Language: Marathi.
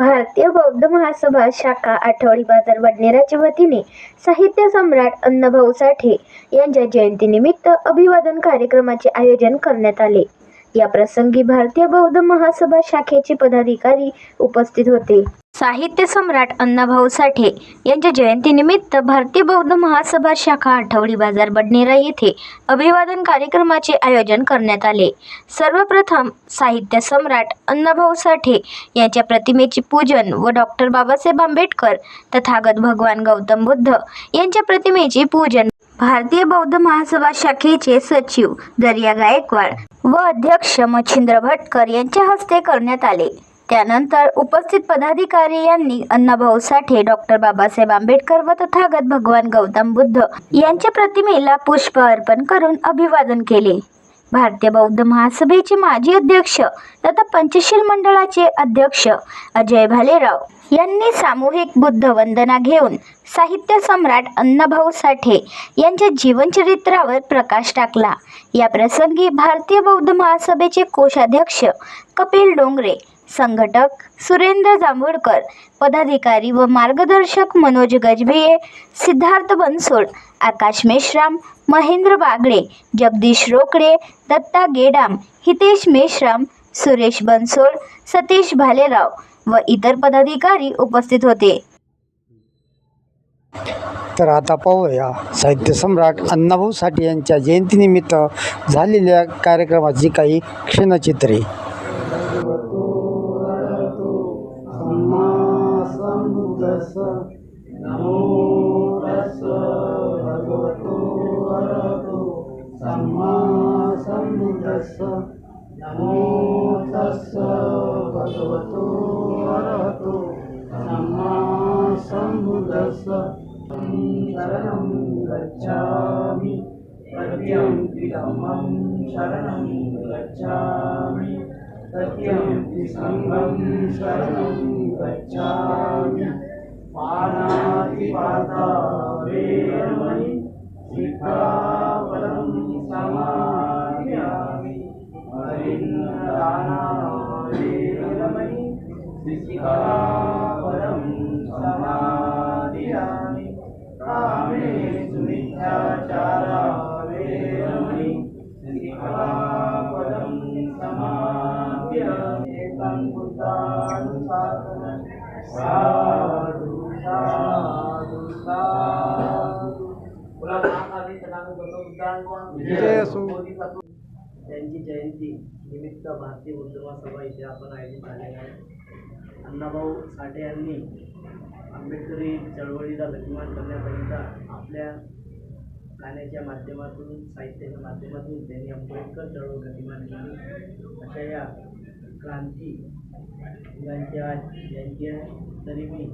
भारतीय बौद्ध महासभा शाखा आठवडी बाजार बडनेराच्या वतीने साहित्य सम्राट अण्णाभाऊ साठे यांच्या जयंतीनिमित्त अभिवादन कार्यक्रमाचे आयोजन करण्यात आले. या प्रसंगी भारतीय बौद्ध महासभा शाखेचे पदाधिकारी उपस्थित होते. साहित्य सम्राट अण्णाभाऊ साठे यांच्या जयंतीनिमित्त भारतीय बौद्ध महासभा शाखा आठवडी बाजार बडनेरा येथे अभिवादन कार्यक्रमाचे आयोजन करण्यात आले. सर्वप्रथम साहित्य सम्राट अण्णाभाऊ साठे यांच्या प्रतिमेचे पूजन व डॉक्टर बाबासाहेब आंबेडकर तथागत भगवान गौतम बुद्ध यांच्या प्रतिमेचे पूजन भारतीय बौद्ध महासभा शाखेचे सचिव दर्या गायकवाड व अध्यक्ष मच्छिंद्र भटकर यांच्या हस्ते करण्यात आले. त्यानंतर उपस्थित पदाधिकारी यांनी अण्णाभाऊ साठे डॉक्टर बाबासाहेब आंबेडकर व तथागत भगवान गौतम बुद्ध यांच्या प्रतिमेला पुष्प अर्पण करून अभिवादन केले. भारतीय बौद्ध महासभेचे माजी अध्यक्ष तथा पंचशील मंडळाचे अध्यक्ष अजय भालेराव यांनी सामूहिक बुद्ध वंदना घेऊन साहित्य सम्राट अण्णाभाऊ साठे यांच्या जीवनचरित्रावर प्रकाश टाकला. या प्रसंगी भारतीय बौद्ध महासभेचे कोषाध्यक्ष कपिल डोंगरे संघटक सुरेंद्र जांभूळकर पदाधिकारी व मार्गदर्शक मनोज गजभिये सिद्धार्थ बनसोड आकाश मेश्राम महेंद्र बागडे जगदीश रोकडे दत्ता गेडाम हितेश मेश्राम सुरेश बनसोड सतीश भालेराव व इतर पदाधिकारी उपस्थित होते. तर आता पाहूया साहित्य सम्राट अण्णाभाऊ साठे यांच्या जयंतीनिमित्त झालेल्या कार्यक्रमाची काही क्षणचित्रे. शरणं गच्छामि प्रत्यन्ति धम्मं शरणं गच्छामि सत्यं सङ्घं शरणं गच्छामि पाणातिपाता वेरमणि शिखापदं समाधियामि हरिन्दाना वेरमणि शिखापदं समाधियामि कामे सुमिथ्याचारा वेरमणि त्यांची जयंती निमित्त भारतीय उद्धवा सभा इथे आपण आयोजित झालेला आहे. अण्णाभाऊ साठे यांनी आंबेडकरी चळवळीला गतिमान करण्याकरिता आपल्या गाण्याच्या माध्यमातून साहित्याच्या माध्यमातून त्यांनी आंबेडकर चळवळ गतिमान केली. अशा या क्रांती यांची आज जयंती आहे तरी मी